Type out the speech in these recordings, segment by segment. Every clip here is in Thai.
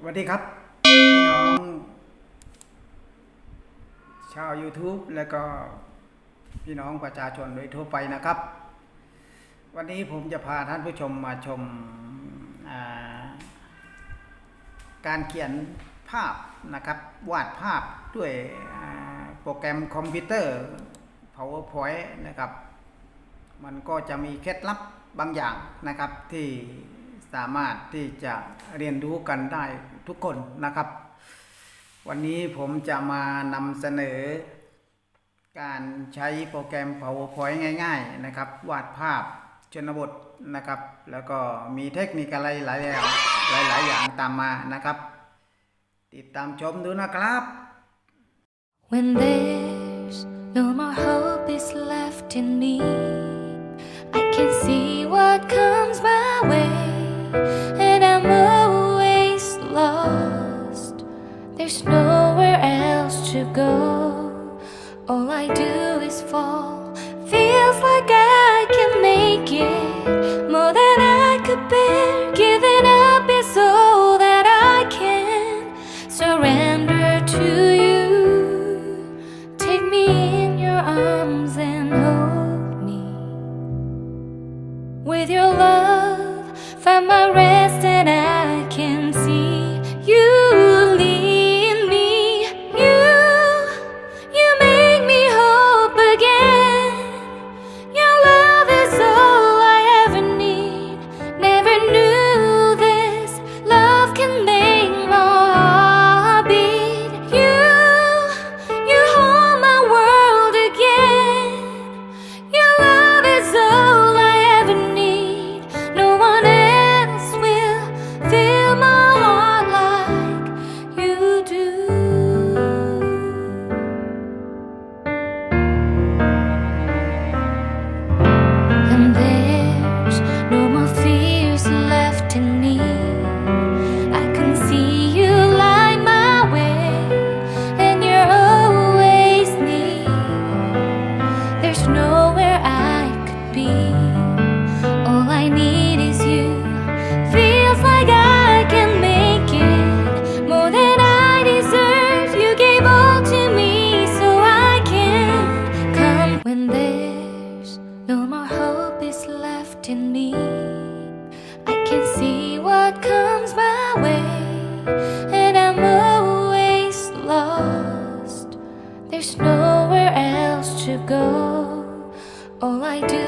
สวัสดีครับ พี่น้อง ชาว YouTube แล้วก็พี่น้องประชาชนโดยทั่วไปนะครับ วันนี้ผมจะพาท่านผู้ชมมาชมาการเขียนภาพนะครับ วาดภาพด้วยโปรแกรมคอมพิวเตอร์ PowerPoint นะครับ มันก็จะมีเคล็ดลับบางอย่างนะครับที่ สามารถที่จะเรียนรู้กันได้ทุกคนนะครับ วันนี้ผมจะมานำเสนอ การใช้โปรแกรม PowerPoint ง่าย ๆ นะครับ วาดภาพชนบทนะครับ แล้วก็มีเทคนิคอะไรหลายอย่างหลาย ๆ อย่างตามมานะครับ ติดตามชมดูนะครับ When there's no more hope is left in me, I can see what comes my way, and I'm always lost. There's nowhere else to go. All I do is fall. Feels like I All I need is you. Feels like I can make it more than I deserve. You gave all to me so I can come when there's no more hope is left in me. I can see what comes my way, and I'm always lost. There's nowhere else to go. All I do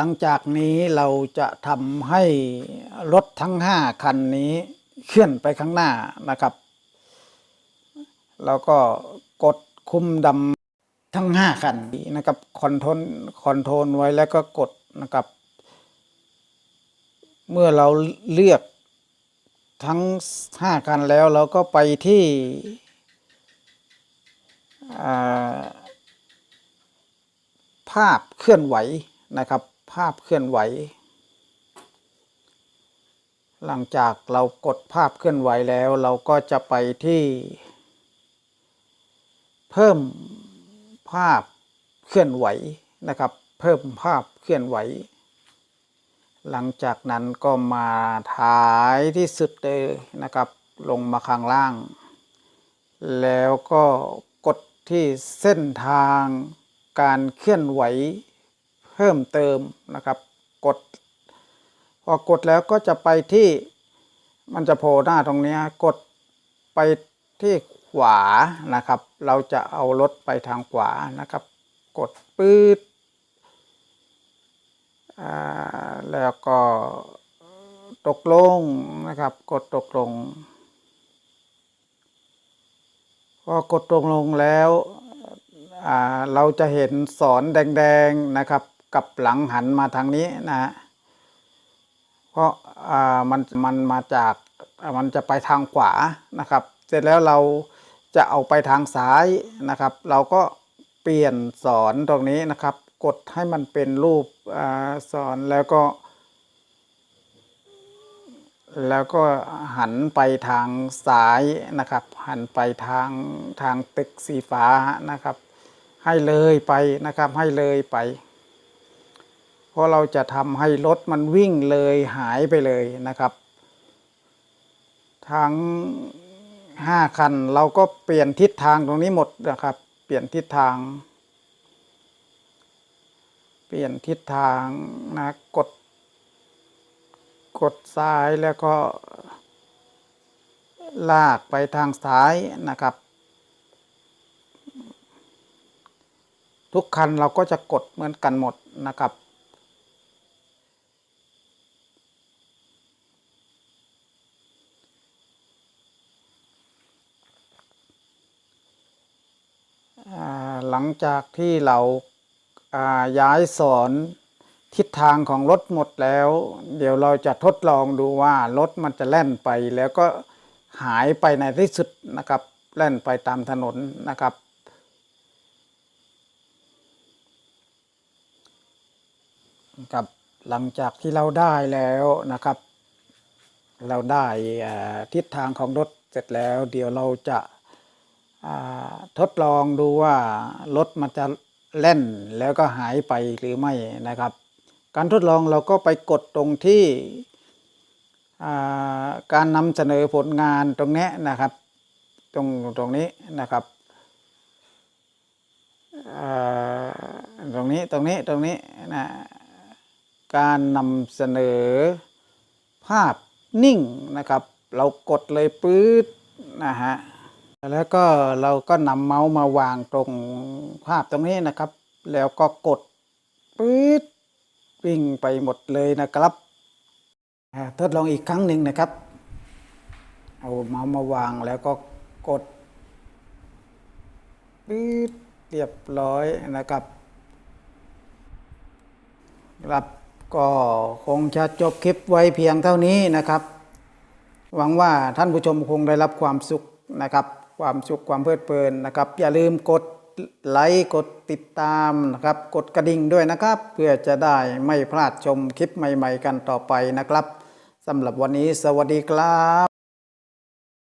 หลังจากนี้เราจะทำให้รถทั้งห้าคันนี้เคลื่อนไปข้างหน้านะครับ แล้วก็กดคุมดำทั้งห้าคันนะครับคอนโทรลคอนโทรลไว้แล้วก็กดนะครับ เมื่อเราเลือกทั้งห้าคันแล้วเราก็ไปที่ภาพเคลื่อนไหวนะครับ ภาพเคลื่อนไหว หลังจากเรากดภาพเคลื่อนไหวแล้วเราก็จะไปที่ เพิ่มภาพเคลื่อนไหวนะครับ เพิ่มภาพเคลื่อนไหว หลังจากนั้นก็มาท้ายที่สุดเลยนะครับ ลงมาข้างล่าง แล้วก็กดที่เส้นทางการเคลื่อนไหว พิ่มเติมนะครับ กด พอกดแล้วก็จะไปที่มันจะโผล่หน้าตรงนี้กดไปที่ขวานะครับ เราจะเอารถไปทางขวานะครับ กดปื๊ดแล้วก็ตกลงนะครับ กดตกลงพอกดตกลงแล้วเราจะเห็นสอนแดงๆนะครับ กับหลังหันมาทางนี้นะ เพราะอ่ามันมันมาจากมันจะไปทางขวานะครับ เสร็จแล้วเราจะเอาไปทางซ้ายนะครับ เราก็เปลี่ยนสอนตรงนี้นะครับ กดให้มันเป็นรูปอ่าสอนแล้วก็ แล้วก็หันไปทางซ้ายนะครับ หันไปทางทางตึกสีฟ้านะครับ ให้เลยไปนะครับให้เลยไป ราะเราจะทำให้รถมันวิ่งเลยหายไปเลยนะครับ ทั้งห้าคันเราก็เปลี่ยนทิศทางตรงนี้หมดนะครับ เปลี่ยนทิศทาง เปลี่ยนทิศทางนะกด กดซ้ายแล้วก็ ลากไปทางซ้ายนะครับ ทุกคันเราก็จะกดเหมือนกันหมดนะครับ อ่าหลัง จากที่เราาย้ายสอนทิศทางของรถหมดแล้ว เดี๋ยวเราจะทดลองดูว่ารถมันจะแล่นไปแล้วก็หายไปในที่สุดนะครับ แล่นไปตามถนนนะครับ กับหลังจากที่เราได้แล้วนะครับ เราได้ทิศทางของรถเสร็จแล้ว เดี๋ยวเราจะ ทดลองดูว่ารถมันจะเล่นแล้วก็หายไปหรือไม่นะครับ การทดลองเราก็ไปกดตรงที่การนำเสนอผลงานตรงนี้นะครับ ตรงตรงนี้นะครับตรงนี้ตรงนี้ตรงนี้นะการนำเสนอภาพนิ่งนะครับ เรากดเลยปื๊ดนะฮะ แล้วก็เราก็นำเมาส์มาวางตรงภาพตรงนี้นะครับ แล้วก็กดปื๊ดวิ่งไปหมดเลยนะครับทดลองอีกครั้งหนึ่งนะครับเอาเมาส์มาวางแล้วก็กดปื๊ดเรียบร้อยนะครับครับก็คงจะจบคลิปไว้เพียงเท่านี้นะครับ หวังว่าท่านผู้ชมคงได้รับความสุขนะครับ ความสุขความเพลิดเพลินนะครับ อย่าลืมกดไลค์กดติดตามนะครับ กดกระดิ่งด้วยนะครับ เพื่อจะได้ไม่พลาดชมคลิปใหม่ ๆ กันต่อไปนะครับสำหรับวันนี้สวัสดีครับ